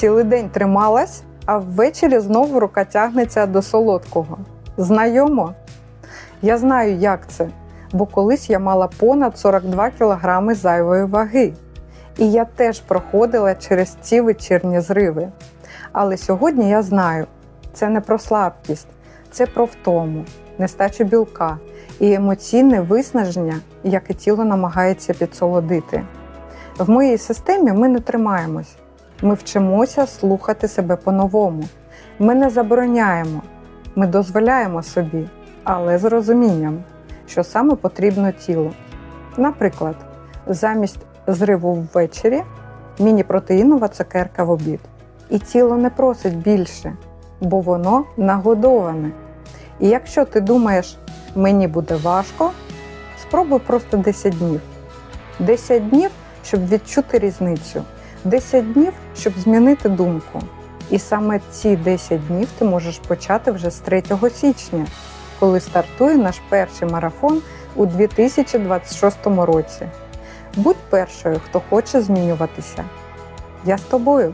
Цілий день трималась, а ввечері знову рука тягнеться до солодкого. Знайомо? Я знаю, як це, бо колись я мала понад 42 кілограми зайвої ваги. І я теж проходила через ці вечірні зриви. Але сьогодні я знаю, це не про слабкість, це про втому, нестачу білка і емоційне виснаження, яке тіло намагається підсолодити. В моїй системі ми не тримаємось. Ми вчимося слухати себе по-новому. Ми не забороняємо, ми дозволяємо собі, але з розумінням, що саме потрібно тілу. Наприклад, замість зриву ввечері міні-протеїнова цукерка в обід. І тіло не просить більше, бо воно нагодоване. І якщо ти думаєш, мені буде важко, спробуй просто 10 днів. 10 днів, щоб відчути різницю. 10 днів, щоб змінити думку. І саме ці 10 днів ти можеш почати вже з 3 січня, коли стартує наш перший марафон у 2026 році. Будь першою, хто хоче змінюватися. Я з тобою.